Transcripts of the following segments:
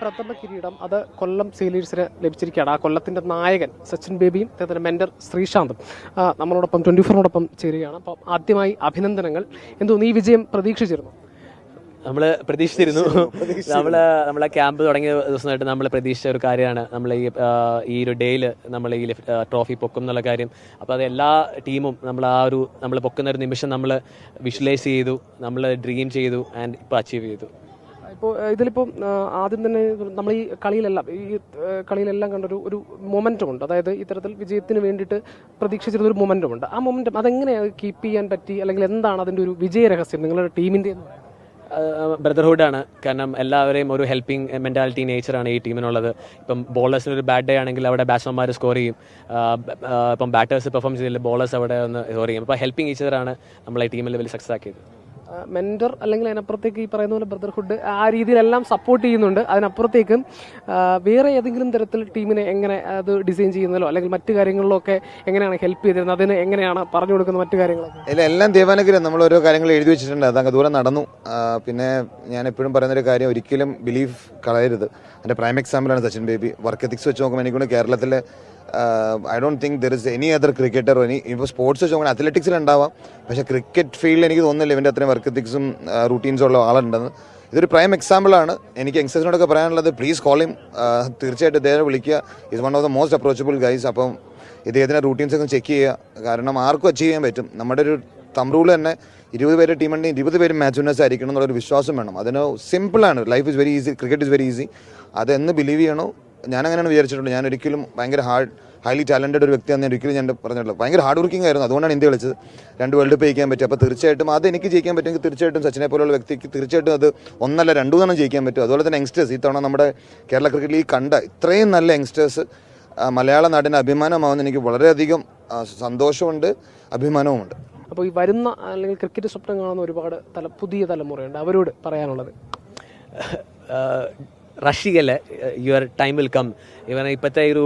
പ്രഥമ കിരീടം അത് കൊല്ലം സീലേഴ്സിന് ലഭിച്ചിരിക്കുകയാണ്. ആ കൊല്ലത്തിന്റെ നായകൻ സച്ചിൻ ബേബിയും അദ്ദേഹത്തിന്റെ മെന്റർ ശ്രീശാന്തും നമ്മളോടൊപ്പം ട്വന്റി ഫോറിനോടൊപ്പം ചേരുകയാണ്. അപ്പം ആദ്യമായി അഭിനന്ദനങ്ങൾ. എന്തോ ഈ വിജയം പ്രതീക്ഷിച്ചിരുന്നു? നമ്മൾ പ്രതീക്ഷിച്ചിരുന്നു. നമ്മൾ നമ്മളെ ക്യാമ്പ് തുടങ്ങിയ ദിവസമായിട്ട് നമ്മൾ പ്രതീക്ഷിച്ച ഒരു കാര്യമാണ്. നമ്മൾ ഈ ഈ ഒരു ഡേയിൽ നമ്മൾ ഈ ട്രോഫി പൊക്കും എന്നുള്ള കാര്യം. അപ്പോൾ അത് എല്ലാ ടീമും നമ്മൾ ആ ഒരു നമ്മൾ പൊക്കുന്ന ഒരു നിമിഷം നമ്മൾ വിഷ്വലൈസ് ചെയ്തു നമ്മൾ ഡ്രീം ചെയ്തു ആൻഡ് ഇപ്പോൾ അച്ചീവ് ചെയ്തു. ഇപ്പോൾ ഇതിലിപ്പോൾ ആദ്യം തന്നെ നമ്മൾ ഈ കളിയിലെല്ലാം ഈ കളിയിലെല്ലാം കണ്ടൊരു ഒരു മൊമെന്റം ഉണ്ട്. അതായത് ഇത്തരത്തിൽ വിജയത്തിന് വേണ്ടിയിട്ട് പ്രതീക്ഷിച്ചിരുന്ന ഒരു മൊമെന്റം ഉണ്ട്. ആ മൊമെന്റം അതെങ്ങനെയാണ് കീപ്പ് ചെയ്യാൻ പറ്റി? അല്ലെങ്കിൽ എന്താണ് അതിന്റെ ഒരു വിജയ രഹസ്യം നിങ്ങളുടെ ടീമിന്റെ എന്ന് പറയുന്നത്? ബ്രദർഹുഡാണ് കാരണം എല്ലാവരെയും ഒരു ഹെൽപ്പിംഗ് മെന്റാലിറ്റി നേച്ചറാണ് ഈ ടീമിനുള്ളത്. ഇപ്പം ബോളേഴ്സിന് ഒരു ബാഡ് ഡേ ആണെങ്കിൽ അവിടെ ബാറ്റ്സ്മാൻമാർ സ്കോർ ചെയ്യും. ഇപ്പം ബാറ്റേഴ്സ് പെർഫോം ചെയ്തില്ല ബോളേഴ്സ് അവിടെ ഒന്ന് സ്കോർ ചെയ്യും. അപ്പോൾ ഹെൽപ്പിംഗ് ഈച്ചറാണ് നമ്മളെ ടീമിൽ വലിയ സക്സസ് ആക്കിയത്. മെന്റർ അല്ലെങ്കിൽ അതിനപ്പുറത്തേക്ക് ഈ പറയുന്ന പോലെ ബ്രദർഹുഡ് ആ രീതിയിലെല്ലാം സപ്പോർട്ട് ചെയ്യുന്നുണ്ട്. അതിനപ്പുറത്തേക്കും വേറെ ഏതെങ്കിലും തരത്തിൽ ടീമിനെ എങ്ങനെ അത് ഡിസൈൻ ചെയ്യുന്നതിലോ അല്ലെങ്കിൽ മറ്റു കാര്യങ്ങളിലോ ഒക്കെ എങ്ങനെയാണ് ഹെൽപ്പ് ചെയ്തിരുന്നത്? അതിന് എങ്ങനെയാണ് പറഞ്ഞു കൊടുക്കുന്ന മറ്റു കാര്യങ്ങളൊക്കെ? ഇല്ല എല്ലാം ദൈവാനുഗ്രഹം. നമ്മൾ ഓരോ കാര്യങ്ങൾ എഴുതി വെച്ചിട്ടുണ്ട്. അതങ്ങ് ദൂരം നടന്നു. പിന്നെ ഞാൻ എപ്പോഴും പറയുന്നൊരു കാര്യം ഒരിക്കലും ബിലീഫ് കളയരുത്. എന്റെ പ്രൈം എക്സാമ്പിളാണ് സച്ചിൻ ബേബി വർക്ക് എത്തിക്സ് വെച്ച് നോക്കുമ്പോൾ എനിക്കൊണ്ട് കേരളത്തിലെ I don't think there is any other cricketer any ഇപ്പോൾ സ്പോർട്സ് വെച്ച് നോക്കുമ്പോൾ അത്ലറ്റിക്സിൽ ഉണ്ടാവാം. പക്ഷേ ക്രിക്കറ്റ് ഫീൽഡിൽ എനിക്ക് തോന്നുന്നില്ല ഇവന്റെ അത്രയും വർക്ക് എത്തിക്സും റൂട്ടീൻസും ഉള്ള ആളുണ്ടെന്ന്. ഇതൊരു പ്രൈം എക്സാമ്പിളാണ് എനിക്ക് യങ്സ്റ്റേഴ്സിനോടൊക്കെ പറയാനുള്ളത് പ്ലീസ് കോളിംഗ് തീർച്ചയായിട്ടും ഇദ്ദേഹം വിളിക്കുക. Is one of the most approachable guys അപ്പം ഇദ്ദേഹത്തിന്റെ റൂട്ടീൻസ് ഒക്കെ ചെക്ക് ചെയ്യുക. കാരണം ആർക്കും അച്ചീവ് ചെയ്യാൻ പറ്റും. നമ്മുടെ ഒരു തം റൂൾ തന്നെ ഇരുപത് പേര് ടീമുണ്ടെങ്കിൽ ഇരുപത് പേര് മാച്ച് വിന്നേഴ്സ് ആയിരിക്കണം എന്നുള്ളൊരു വിശ്വാസം വേണം. അതിന് സിമ്പിളാണ് life is very easy cricket is very easy അതെന്ന് ബിലീവ് ചെയ്യണോ? ഞാൻ അങ്ങനെയാണ് വിചാരിച്ചിട്ടുണ്ട്. ഞാൻ ഒരിക്കലും ഭയങ്കര ഹാർഡ് ഹൈലി ടാലന്റഡ് ഒരു വ്യക്തിയാണെന്ന് ഒരിക്കലും ഞാൻ പറഞ്ഞിട്ടുള്ളത് ഭയങ്കര ഹാർഡ് വർക്കിംഗ് ആയിരുന്നു. അതുകൊണ്ടാണ് ഇന്ത്യ കളിച്ചത്. രണ്ട് വേൾഡ് കപ്പ് ജയിക്കാൻ പറ്റും. അപ്പോൾ തീർച്ചയായിട്ടും അത് എനിക്ക് ജയിക്കാൻ പറ്റുമെങ്കിൽ തീർച്ചയായിട്ടും സച്ചിനെ പോലുള്ള വ്യക്തിക്ക് തീർച്ചയായിട്ടും അത് ഒന്നല്ല രണ്ടു തന്നെ ജയിക്കാൻ പറ്റും. അതുപോലെ തന്നെ യങ്സ്റ്റേഴ്സ് ഈ തവണ നമ്മുടെ കേരള ക്രിക്കറ്റിൽ ലീഗ് കണ്ട ഇത്രയും നല്ല യങ്സ്റ്റേഴ്സ് മലയാള നാടിന്റെ അഭിമാനമാവുന്ന എനിക്ക് വളരെയധികം സന്തോഷമുണ്ട് അഭിമാനവുമുണ്ട്. അപ്പോൾ ഈ വരുന്ന അല്ലെങ്കിൽ ക്രിക്കറ്റ് സ്വപ്നം കാണുന്ന ഒരുപാട് തല പുതിയ തലമുറയുണ്ട്. അവരോട് പറയാനുള്ളത്. റഷികല്ല your time will come even ഇപ്പോഴത്തെ ഒരു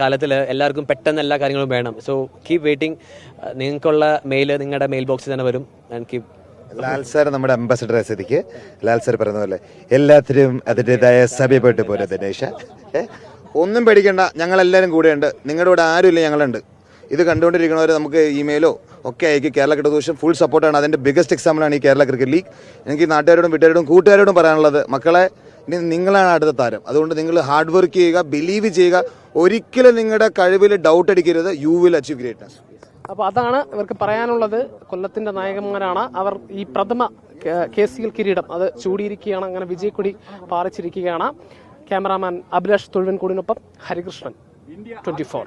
കാലത്തിൽ എല്ലാവർക്കും പെട്ടെന്ന് എല്ലാ കാര്യങ്ങളും വേണം. സോ കീപ് വെയിറ്റിംഗ് നിങ്ങൾക്കുള്ള മെയിൽ നിങ്ങളുടെ മെയിൽ ബോക്സിൽ തന്നെ വരും. ആൻഡ് കീപ് ലാൽ സാർ നമ്മുടെ അംബാസഡർ സ്ഥിതിക്ക് ലാൽ സാർ പറഞ്ഞ പോലെ എല്ലാത്തിനും അതിന്റെതായ സമയപ്പെട്ട് പോലെ ദിനേശ. ഒന്നും പേടിക്കണ്ട. ഞങ്ങളെല്ലാവരും കൂടെയുണ്ട്. നിങ്ങളുടെ കൂടെ ആരുമില്ല ഞങ്ങളുണ്ട്. ഇത് കണ്ടുകൊണ്ടിരിക്കുന്നവർ നമുക്ക് ഇമെയിലോ ഒക്കെ അയക്കും കേരള ക്രിക്കറ്റ് അസോസിയേഷൻ ഫുൾ സപ്പോർട്ടാണ് അതിന്റെ ബിഗസ്റ്റ് എക്സാമ്പിളാണ് ഈ കേരള ക്രിക്കറ്റ് ലീഗ്. എനിക്ക് നാട്ടുകാരോടും വീട്ടുകാരോടും കൂട്ടുകാരോടും പറയാനുള്ളത് മക്കളെ ഇനി നിങ്ങളാണ് അടുത്ത താരം. അതുകൊണ്ട് നിങ്ങൾ ഹാർഡ് വർക്ക് ചെയ്യുക ബിലീവ് ചെയ്യുക. ഒരിക്കലും നിങ്ങളുടെ കഴിവിൽ ഡൗട്ട് അടിക്കരുത്. യു വിൽ അച്ചീവ് ഗ്രേറ്റ്നസ് അപ്പോൾ അതാണ് ഇവർക്ക് പറയാനുള്ളത്. കൊല്ലത്തിന്റെ നായകന്മാരാണ്. അവർ ഈ പ്രഥമ കെ സി എൽ കിരീടം അത് ചൂടിയിരിക്കുകയാണ് അങ്ങനെ വിജയക്കുടി പാറിച്ചിരിക്കുകയാണ്. ക്യാമറാമാൻ അഭിലാഷ് തൊഴുവൻകൂടിനൊപ്പം ഹരികൃഷ്ണൻ ട്വന്റി ഫോർ.